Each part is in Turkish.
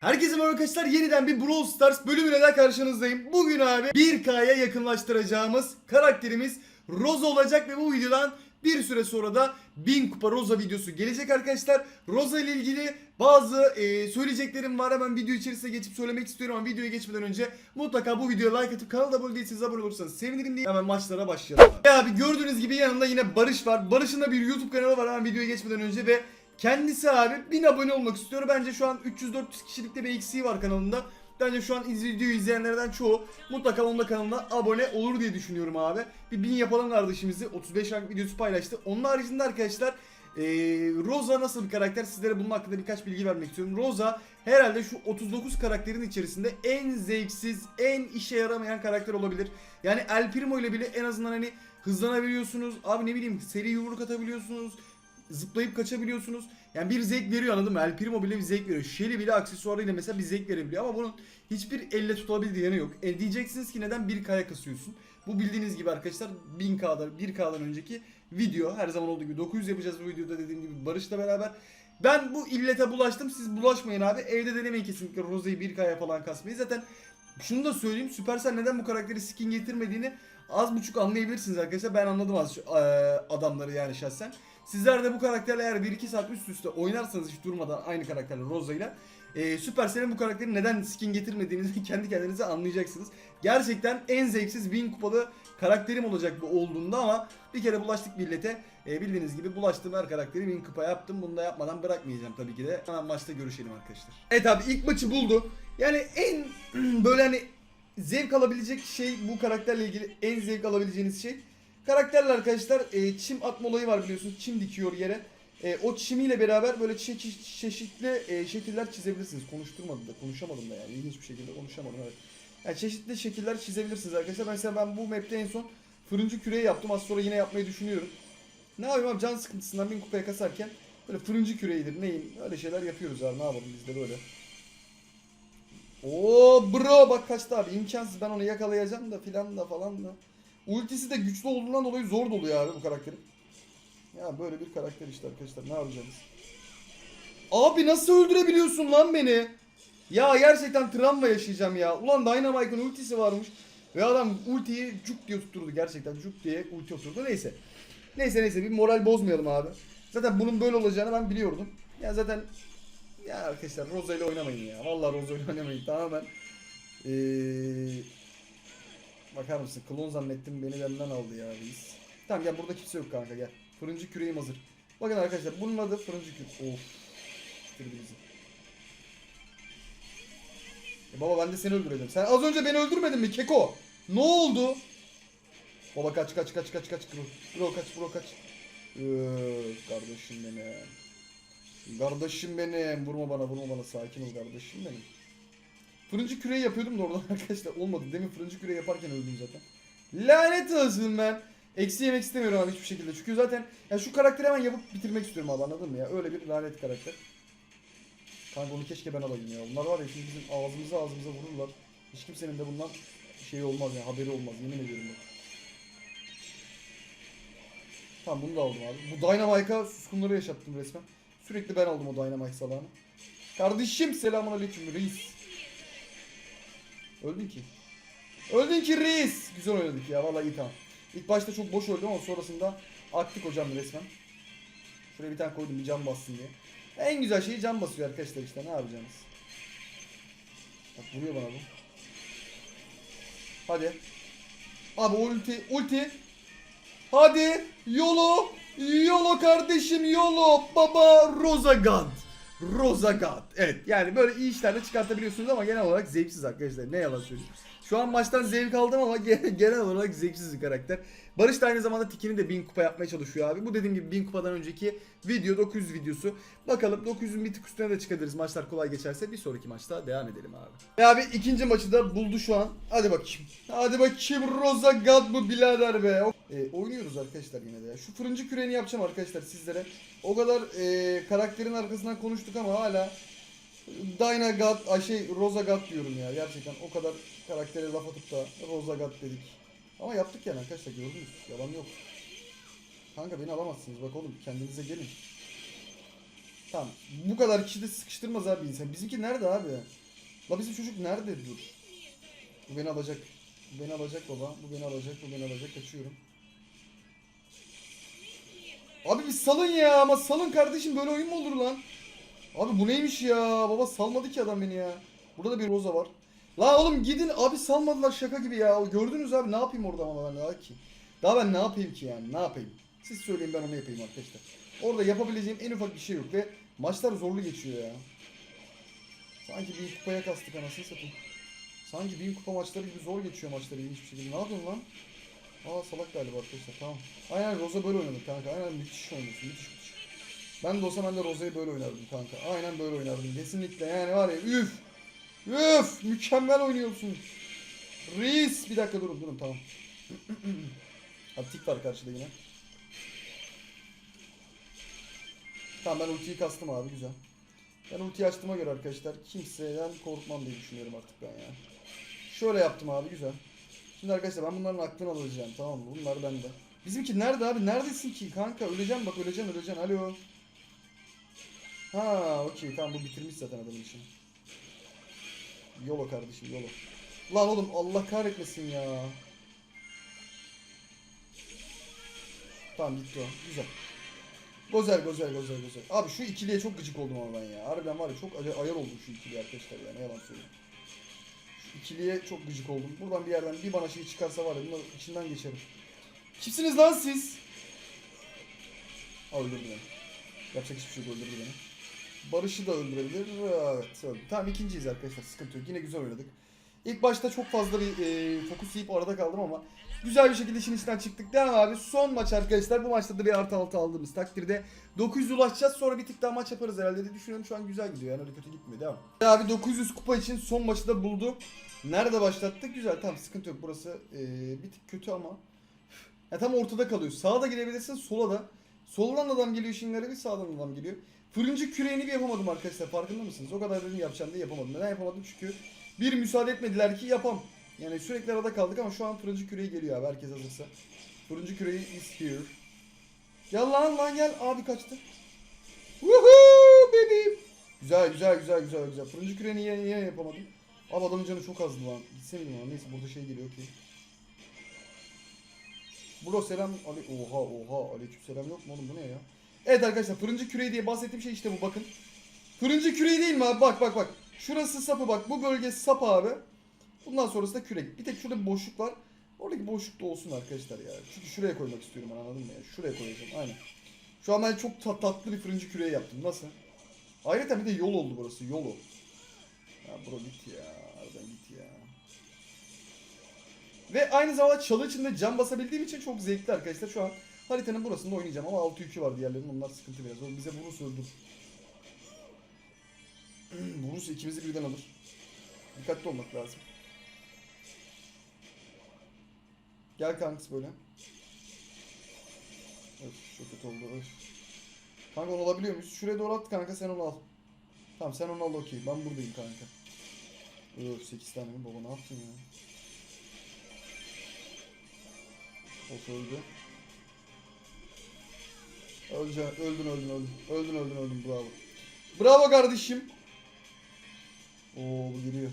Herkese merhaba arkadaşlar. Yeniden bir Brawl Stars bölümüne de karşınızdayım. Bugün abi 1K'ya yakınlaştıracağımız karakterimiz Rosa olacak ve bu videodan bir süre sonra da 1000 kupa Rosa videosu gelecek arkadaşlar. Rosa ile ilgili bazı e, söyleyeceklerim var. Hemen video içerisine geçip söylemek istiyorum ama videoya geçmeden önce mutlaka bu videoya like atıp kanala abone değilseniz abone olursanız sevinirim diye hemen maçlara başlayalım. Ya abi gördüğünüz gibi yanında yine Barış var. Barış'ın da bir YouTube kanalı var hemen videoya geçmeden önce ve Kendisi abi 1000 abone olmak istiyor. Bence şu an 300-400 kişilikte bir eksiği var kanalında. Bence şu an videoyu izleyenlerden çoğu mutlaka onun da kanalına abone olur diye düşünüyorum abi. Bir 1000 yapalım kardeşimizi. 35 rank videosu paylaştı. Onun haricinde arkadaşlar eee, Rosa nasıl bir karakter sizlere bunun hakkında birkaç bilgi vermek istiyorum. Rosa herhalde şu 39 karakterin içerisinde en zevksiz, en işe yaramayan karakter olabilir. Yani El Primo ile bile en azından hani hızlanabiliyorsunuz. Abi ne bileyim seri yumruk atabiliyorsunuz zıplayıp kaçabiliyorsunuz. Yani bir zevk veriyor anladın mı? El Primo bile bir zevk veriyor. Shelly bile aksesuarıyla mesela bir zevk verebiliyor ama bunun hiçbir elle tutulabildiği yanı yok. E diyeceksiniz ki neden 1K'ya kasıyorsun? Bu bildiğiniz gibi arkadaşlar 1000K'da 1K'dan önceki video her zaman olduğu gibi 900 yapacağız bu videoda dediğim gibi Barış'la beraber. Ben bu illete bulaştım. Siz bulaşmayın abi. Evde denemeyin kesinlikle Rose'yi 1K'ya falan kasmayı. Zaten şunu da söyleyeyim. Supercell neden bu karakteri skin getirmediğini az buçuk anlayabilirsiniz arkadaşlar. Ben anladım az eee, adamları yani şahsen. Sizler de bu karakterle eğer 1-2 saat üst üste oynarsanız hiç durmadan aynı karakterle Rosa ile e, Supercell'in bu karakteri neden skin getirmediğinizi kendi kendinize anlayacaksınız. Gerçekten en zevksiz 1000 kupalı karakterim olacak bu olduğunda ama bir kere bulaştık millete. E, bildiğiniz gibi bulaştım her karakteri 1000 kupa yaptım. Bunu da yapmadan bırakmayacağım tabii ki de. Hemen maçta görüşelim arkadaşlar. Evet abi ilk maçı buldu. Yani en böyle hani zevk alabilecek şey bu karakterle ilgili en zevk alabileceğiniz şey Karakterler arkadaşlar e, çim atma olayı var biliyorsunuz. Çim dikiyor yere. E, o çimiyle beraber böyle çe- çeşitli e, şekiller çizebilirsiniz. Konuşturmadım da konuşamadım da yani ilginç bir şekilde konuşamadım evet. Yani çeşitli şekiller çizebilirsiniz arkadaşlar. Mesela ben bu map'te en son fırıncı küreği yaptım. Az sonra yine yapmayı düşünüyorum. Ne yapayım abi can sıkıntısından bin kupaya kasarken böyle fırıncı küreğidir neyin öyle şeyler yapıyoruz abi ne yapalım biz de böyle. Oo bro bak kaçtı abi imkansız ben onu yakalayacağım da filan da falan da. Ultisi de güçlü olduğundan dolayı zor doluyor abi bu karakterin. Ya böyle bir karakter işte arkadaşlar ne yapacağız? Abi nasıl öldürebiliyorsun lan beni? Ya gerçekten travma yaşayacağım ya. Ulan Dynamite'ın ultisi varmış. Ve adam ultiyi cuk diye tutturdu gerçekten. Cuk diye ulti oturdu. Neyse. Neyse neyse bir moral bozmayalım abi. Zaten bunun böyle olacağını ben biliyordum. Ya zaten ya arkadaşlar Rosa ile oynamayın ya. Vallahi Rosa ile oynamayın. Tamamen eee Bakar mısın? Klon zannettim beni benden aldı ya reis. Tamam gel burada kimse yok kanka gel. Fırıncı küreğim hazır. Bakın arkadaşlar bunun adı fırıncı kürek. Of. Bitirdi bizi. E baba ben de seni öldüreceğim. Sen az önce beni öldürmedin mi Keko? Ne oldu? Baba kaç kaç kaç kaç kaç bro. Bro kaç bro kaç. Öf, kardeşim benim. Kardeşim benim. Vurma bana vurma bana sakin ol kardeşim benim. Fırıncı küreği yapıyordum da oradan arkadaşlar olmadı. Demin fırıncı küreği yaparken öldüm zaten. Lanet olsun ben. Eksi yemek istemiyorum abi hiçbir şekilde. Çünkü zaten ya şu karakteri hemen yapıp bitirmek istiyorum abi anladın mı ya? Öyle bir lanet karakter. Kanka onu keşke ben alayım ya. Bunlar var ya şimdi bizim ağzımıza ağzımıza vururlar. Hiç kimsenin de bundan şey olmaz ya haberi olmaz yemin ediyorum bak. Tamam bunu da aldım abi. Bu Dynamite'a suskunları yaşattım resmen. Sürekli ben aldım o Dynamite salağını. Kardeşim selamun aleyküm reis. Öldün ki. Öldün ki reis. Güzel oynadık ya vallahi iyi tamam. İlk başta çok boş öldüm ama sonrasında aktif hocam resmen. Şuraya bir tane koydum bir can bassın diye. En güzel şeyi can basıyor arkadaşlar işte ne yapacağınız. Bak vuruyor bana bu. Hadi. Abi ulti ulti. Hadi yolo yolo kardeşim yolo baba. Rosa God. Evet yani böyle iyi işler de çıkartabiliyorsunuz ama genel olarak zevksiz arkadaşlar. Ne yalan söyleyeyim. Şu an maçtan zevk aldım ama ge- genel olarak zevksiz bir karakter. Barış da aynı zamanda tikini de 1000 kupa yapmaya çalışıyor abi. Bu dediğim gibi 1000 kupadan önceki video 900 videosu. Bakalım 900'ün bir tık üstüne de çıkabiliriz maçlar kolay geçerse. Bir sonraki maçta devam edelim abi. Ya abi ikinci maçı da buldu şu an. Hadi bakayım. Hadi bakayım Rosa God bu birader be. E, oynuyoruz arkadaşlar yine de ya. Şu fırıncı küreğini yapacağım arkadaşlar sizlere. O kadar e, karakterin arkasından konuştuk ama hala Dyna God, ay şey Rosa God diyorum ya. Gerçekten o kadar karaktere laf atıp da Rosa God dedik. Ama yaptık yani arkadaşlar gördünüz. Yalan yok. Kanka beni alamazsınız bak oğlum kendinize gelin. Tamam. Bu kadar kişi de sıkıştırmaz abi insan. Bizimki nerede abi? La bizim çocuk nerede dur? Bu beni alacak. Bu beni alacak baba. Bu beni alacak. Bu beni alacak. Kaçıyorum. Abi bir salın ya ama salın kardeşim böyle oyun mu olur lan? Abi bu neymiş ya? Baba salmadı ki adam beni ya. Burada da bir Roza var. La oğlum gidin abi salmadılar şaka gibi ya. Gördünüz abi ne yapayım orada ama ben daha ki. Daha ben ne yapayım ki yani ne yapayım? Siz söyleyin ben onu yapayım arkadaşlar. Orada yapabileceğim en ufak bir şey yok ve maçlar zorlu geçiyor ya. Sanki bir kupaya kastık anasını satayım. Sanki bin kupa maçları gibi zor geçiyor maçlar ilginç bir şekilde. Ne yapıyorsun lan? Aa salak galiba arkadaşlar tamam. Aynen Roza böyle oynadı kanka. Aynen müthiş oynuyorsun müthiş müthiş. Ben de olsam ben de Roza'yı böyle oynardım kanka. Aynen böyle oynardım. Kesinlikle yani var ya üf. Üf mükemmel oynuyorsun. Reis bir dakika durun durun tamam. Abi tik var karşıda yine. Tamam ben ultiyi kastım abi güzel. Ben ultiyi açtığıma göre arkadaşlar kimseden korkmam diye düşünüyorum artık ben ya. Şöyle yaptım abi güzel. Şimdi arkadaşlar ben bunların aklını alacağım tamam mı? Bunlar bende. Bizimki nerede abi? Neredesin ki kanka? Öleceğim bak öleceğim öleceğim. Alo. Ha okey tamam bu bitirmiş zaten adamın işini. Yolo kardeşim yolo. Lan oğlum Allah kahretmesin ya. Tamam gitti o. Güzel. Güzel güzel güzel güzel. Abi şu ikiliye çok gıcık oldum ama ben ya. Harbiden var ya çok ay- ayar oldum şu ikiliye arkadaşlar ya. Ne yalan söyleyeyim. Şu ikiliye çok gıcık oldum. Buradan bir yerden bir bana şey çıkarsa var ya bunlar içinden geçerim. Kimsiniz lan siz? Aa öldürdü beni. Yapacak hiçbir şey yok öldürdü beni. Barış'ı da öldürebilir. Evet öldü. Tamam ikinciyiz arkadaşlar sıkıntı yok. Yine güzel oynadık. İlk başta çok fazla bir e, fokus yiyip arada kaldım ama güzel bir şekilde işin içinden çıktık. Devam abi son maç arkadaşlar. Bu maçta da bir artı altı aldığımız takdirde 900 ulaşacağız. Sonra bir tık daha maç yaparız herhalde diye düşünüyorum. Şu an güzel gidiyor yani kötü gitmiyor. Devam. Abi 900 kupa için son maçı da buldu. Nerede başlattık? Güzel tamam sıkıntı yok. Burası e, bir tık kötü ama. Ya tam ortada kalıyor. Sağa da girebilirsin sola da. Soldan adam geliyor işin garibi sağdan adam geliyor. Fırıncı küreğini bir yapamadım arkadaşlar farkında mısınız? O kadar dedim yapacağım diye yapamadım. Neden yapamadım? Çünkü bir müsaade etmediler ki yapam. Yani sürekli arada kaldık ama şu an fırıncı küreği geliyor abi herkes hazırsa. Fırıncı küreği is here. Gel lan lan gel abi kaçtı. Woohoo bebeğim. Güzel güzel güzel güzel güzel. Fırıncı küreğini yine, yine yapamadım. Abi adamın canı çok azdı lan. Gitseydim lan. Neyse burada şey geliyor okey. Bro selam. Ali oha oha aleyküm selam yok mu oğlum bu ne ya? Evet arkadaşlar fırıncı küreği diye bahsettiğim şey işte bu bakın. Fırıncı küreği değil mi abi? Bak bak bak. Şurası sapı bak. Bu bölge sap abi. Bundan sonrası da kürek. Bir tek şurada bir boşluk var. Oradaki boşluk da olsun arkadaşlar ya. Çünkü şuraya koymak istiyorum anladın mı ya? Şuraya koyacağım aynen. Şu an ben çok tat- tatlı bir fırıncı küreği yaptım. Nasıl? Ayrıca bir de yol oldu burası. Yolu. Ya bro git ya. Harbiden git ya. Ve aynı zamanda çalı içinde cam basabildiğim için çok zevkli arkadaşlar. Şu an haritanın burasında oynayacağım ama 6 yükü var diğerlerinin. Onlar sıkıntı biraz. O bize vurursa öldür. vurursa ikimizi birden alır. Dikkatli olmak lazım. Gel kanks böyle. Öf çok kötü oldu öf. Kanka onu alabiliyor muyuz? Şuraya doğru at kanka sen onu al. Tamam sen onu al okey. Ben buradayım kanka. Öf 8 tane mi? Baba ne yaptın ya? Of öldü. Öleceksin. Öldün öldün öldün. Öldün öldün öldün. Bravo. Bravo kardeşim. Oo bu geliyor.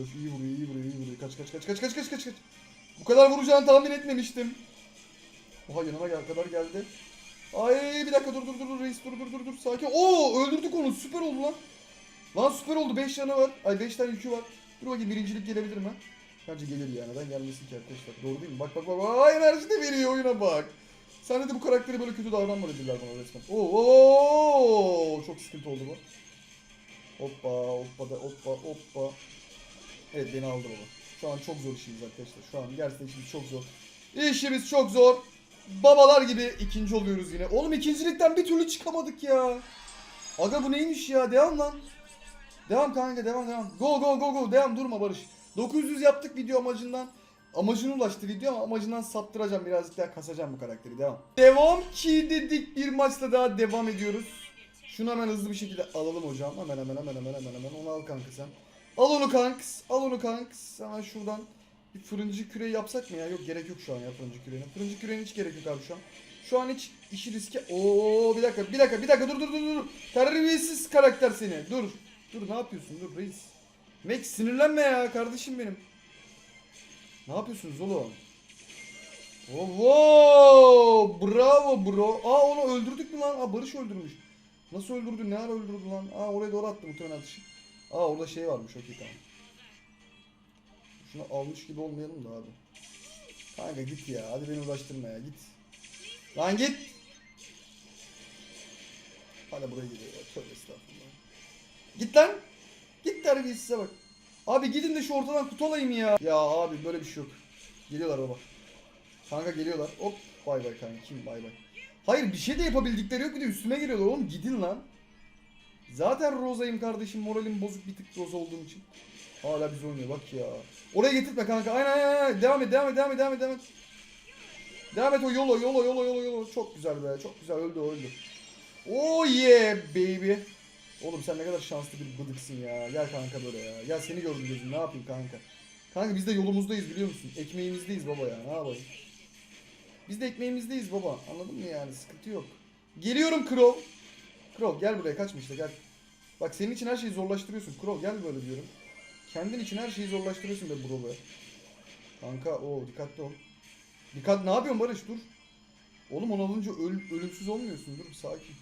Öf iyi vuruyor iyi vuruyor iyi vuruyor. Kaç kaç kaç kaç kaç kaç kaç kaç. Bu kadar vuracağını tahmin etmemiştim. Oha yanıma gel kadar geldi. Ay bir dakika dur dur dur dur reis dur dur dur dur sakin. Oo öldürdük onu süper oldu lan. Lan süper oldu 5 yanı var. Ay 5 tane yükü var. Dur bakayım birincilik gelebilir mi? Bence gelir yani. Neden gelmesin ki arkadaşlar? Doğru değil mi? Bak bak bak. Ay enerji de veriyor oyuna bak. Sen de bu karakteri böyle kötü davranma dediler bana resmen. Oo, oo, çok sıkıntı oldu bu. Hoppa hoppa da hoppa hoppa. Evet beni aldı baba. Şu an çok zor işimiz arkadaşlar. Şu an gerçekten işimiz çok zor. İşimiz çok zor. Babalar gibi ikinci oluyoruz yine. Oğlum ikincilikten bir türlü çıkamadık ya. Aga bu neymiş ya? Devam lan. Devam kanka devam devam. Go go go go devam durma Barış. 900 yaptık video amacından. Amacına ulaştı video ama amacından saptıracağım birazcık daha kasacağım bu karakteri devam. Devam ki dedik bir maçla daha devam ediyoruz. Şunu hemen hızlı bir şekilde alalım hocam. Hemen hemen hemen hemen hemen hemen onu al kanka sen. Al onu kanks. Al onu kanks. Hemen şuradan bir fırıncı küreği yapsak mı ya? Yok gerek yok şu an ya fırıncı küreğine. Fırıncı küreğine hiç gerek yok abi şu an. Şu an hiç işi riske... Oo bir dakika bir dakika bir dakika dur dur dur dur. Terbiyesiz karakter seni. Dur. Dur ne yapıyorsun dur reis. Max sinirlenme ya kardeşim benim. Ne yapıyorsunuz oğlum? Oh, wow, bravo bro. Aa onu öldürdük mü lan? Aa Barış öldürmüş. Nasıl öldürdü? Ne ara öldürdü lan? Aa oraya doğru attı muhtemelen atışı. Aa orada şey varmış okey tamam. Şunu almış gibi olmayalım da abi. Kanka git ya. Hadi beni uğraştırma ya. Git. Lan git. Hala buraya gidiyor. Tövbe estağfurullah. Git lan. Git terbiyesize bak. Abi gidin de şu ortadan kutu alayım ya. Ya abi böyle bir şey yok. Geliyorlar baba. Kanka geliyorlar. Hop. Bay bay kanka. Kim bay bay. Hayır bir şey de yapabildikleri yok bir de üstüme geliyorlar oğlum. Gidin lan. Zaten Roza'yım kardeşim. Moralim bozuk bir tık Roza olduğum için. Hala biz oynuyor bak ya. Oraya getirtme kanka. Aynen aynen aynen. Devam et devam et devam et devam et. Devam et, devam et o yolo yolo yolo yolo yolo. Çok güzel be. Çok güzel öldü öldü. Oh yeah baby. Oğlum sen ne kadar şanslı bir bıdıksın ya. Gel kanka böyle ya. Gel seni gördüm gözüm. Ne yapayım kanka? Kanka biz de yolumuzdayız biliyor musun? Ekmeğimizdeyiz baba ya. Ne yapayım? Biz de ekmeğimizdeyiz baba. Anladın mı yani? Sıkıntı yok. Geliyorum Crow. Crow gel buraya kaçma işte gel. Bak senin için her şeyi zorlaştırıyorsun. Crow gel böyle diyorum. Kendin için her şeyi zorlaştırıyorsun be bro be. Kanka o dikkatli ol. Dikkat ne yapıyorsun Barış dur. Oğlum onu alınca öl- ölümsüz olmuyorsun dur sakin.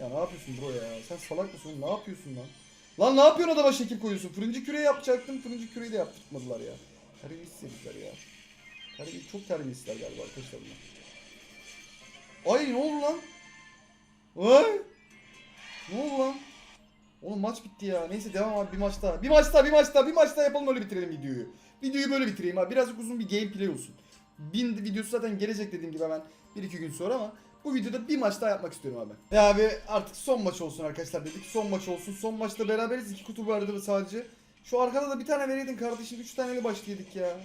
Ya ne yapıyorsun bro ya? Sen salak mısın? Ne yapıyorsun lan? Lan ne yapıyorsun adama şekil koyuyorsun? Fırıncı küre yapacaktım. Fırıncı küreyi de yaptırtmadılar ya. Terbiyesiz herifler ya. Terbiye, çok terbiyesizler galiba arkadaşlar bunlar. Ay ne oldu lan? Ay! Ne oldu lan? Oğlum maç bitti ya. Neyse devam abi bir maç daha. Bir maç daha, bir maç daha, bir maç daha yapalım öyle bitirelim videoyu. Videoyu böyle bitireyim abi. Birazcık uzun bir gameplay olsun. Bin videosu zaten gelecek dediğim gibi hemen 1-2 gün sonra ama bu videoda bir maç daha yapmak istiyorum abi. Ya abi artık son maç olsun arkadaşlar dedik. Son maç olsun. Son maçta beraberiz. iki kutu vardı sadece. Şu arkada da bir tane vereydin kardeşim. 3 taneyle başlayadık ya.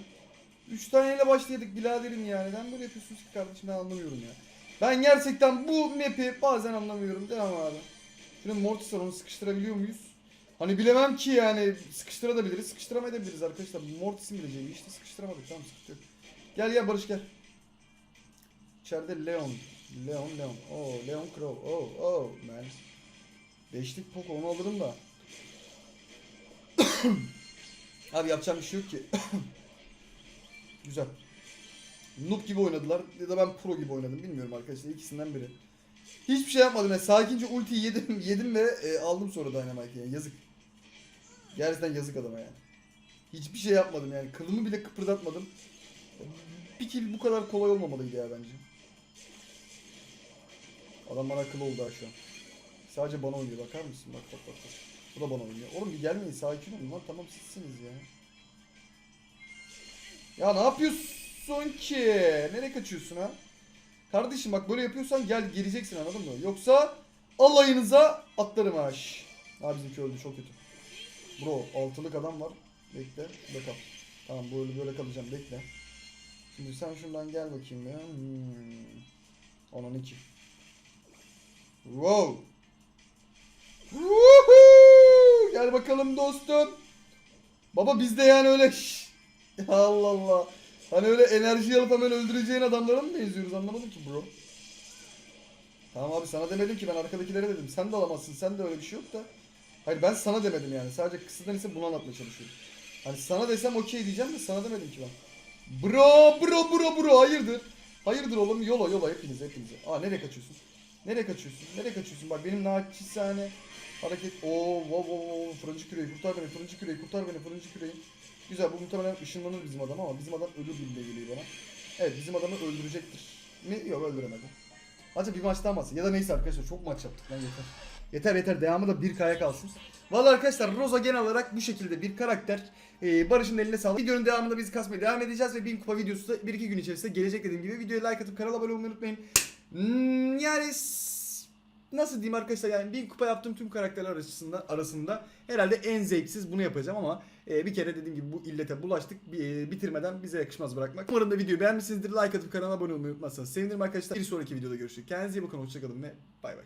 3 taneyle başlayadık biraderim yani. Neden böyle yapıyorsunuz ki kardeşim ben anlamıyorum ya. Ben gerçekten bu map'i bazen anlamıyorum. Devam abi. Şunu Mortis var onu sıkıştırabiliyor muyuz? Hani bilemem ki yani sıkıştırabiliriz, sıkıştıramayabiliriz arkadaşlar. Mortis'in bileceği işte sıkıştıramadık tamam sıkıntı yok. Gel gel Barış gel. İçeride Leon. Leon Leon. Oh Leon Crow. Oh oh man. Beşlik Poco onu alırım da. Abi yapacağım bir şey yok ki. Güzel. Noob gibi oynadılar ya da ben pro gibi oynadım bilmiyorum arkadaşlar ikisinden biri. Hiçbir şey yapmadım ya sakince ultiyi yedim yedim ve e, aldım sonra Dynamite'i yani yazık. Gerçekten yazık adama yani. Hiçbir şey yapmadım yani kılımı bile kıpırdatmadım. Bir kill bu kadar kolay olmamalıydı ya bence. Adam bana akıllı oldu ha. Sadece bana oynuyor bakar mısın? Bak bak bak. bak. Bu da bana oynuyor. Oğlum bir gelmeyin sakin olun lan tamam sizsiniz ya. Ya ne yapıyorsun ki? Nereye kaçıyorsun ha? Kardeşim bak böyle yapıyorsan gel gireceksin anladın mı? Yoksa alayınıza atlarım ha. Ha bizimki öldü çok kötü. Bro altılık adam var. Bekle şurada kal. Tamam böyle böyle kalacağım bekle. Şimdi sen şuradan gel bakayım ya. Hmm. Onun iki. Wow. Woohoo! Gel bakalım dostum. Baba bizde yani öyle. Allah Allah. Hani öyle enerji alıp hemen öldüreceğin adamlara mı benziyoruz anlamadım ki bro. Tamam abi sana demedim ki ben arkadakilere dedim. Sen de alamazsın sen de öyle bir şey yok da. Hayır ben sana demedim yani. Sadece kısımdan ise bunu anlatmaya çalışıyorum. Hani sana desem okey diyeceğim de sana demedim ki ben. Bro bro bro bro hayırdır? Hayırdır oğlum yola yola hepiniz hepiniz. Aa nereye kaçıyorsun? Nereye kaçıyorsun? Nereye kaçıyorsun? Bak benim naçizane hareket. Oo wow wow wow fırıncı küreği kurtar beni fırıncı küreği kurtar beni fırıncı küreği. Güzel bu muhtemelen ışınlanır bizim adam ama bizim adam ölür gibi geliyor bana. Evet bizim adamı öldürecektir. Mi? Yok öldüremedi. Acaba bir maç daha mı? Ya da neyse arkadaşlar çok maç yaptık lan yeter. Yeter yeter devamı da 1K'ya kalsın. Valla arkadaşlar Rosa genel olarak bu şekilde bir karakter. Ee, Barış'ın eline sağlık. Videonun devamında bizi kasmaya devam edeceğiz ve 1000 kupa videosu da 1-2 gün içerisinde gelecek dediğim gibi. Videoya like atıp kanala abone olmayı unutmayın. Hmm, yani nasıl diyeyim arkadaşlar yani 1000 kupa yaptığım tüm karakterler arasında, arasında herhalde en zevksiz bunu yapacağım ama e, bir kere dediğim gibi bu illete bulaştık. Bir, e, bitirmeden bize yakışmaz bırakmak. Umarım da videoyu beğenmişsinizdir. Like atıp kanala abone olmayı unutmazsanız sevinirim arkadaşlar. Bir sonraki videoda görüşürüz. Kendinize iyi bakın. Hoşçakalın ve bay bay.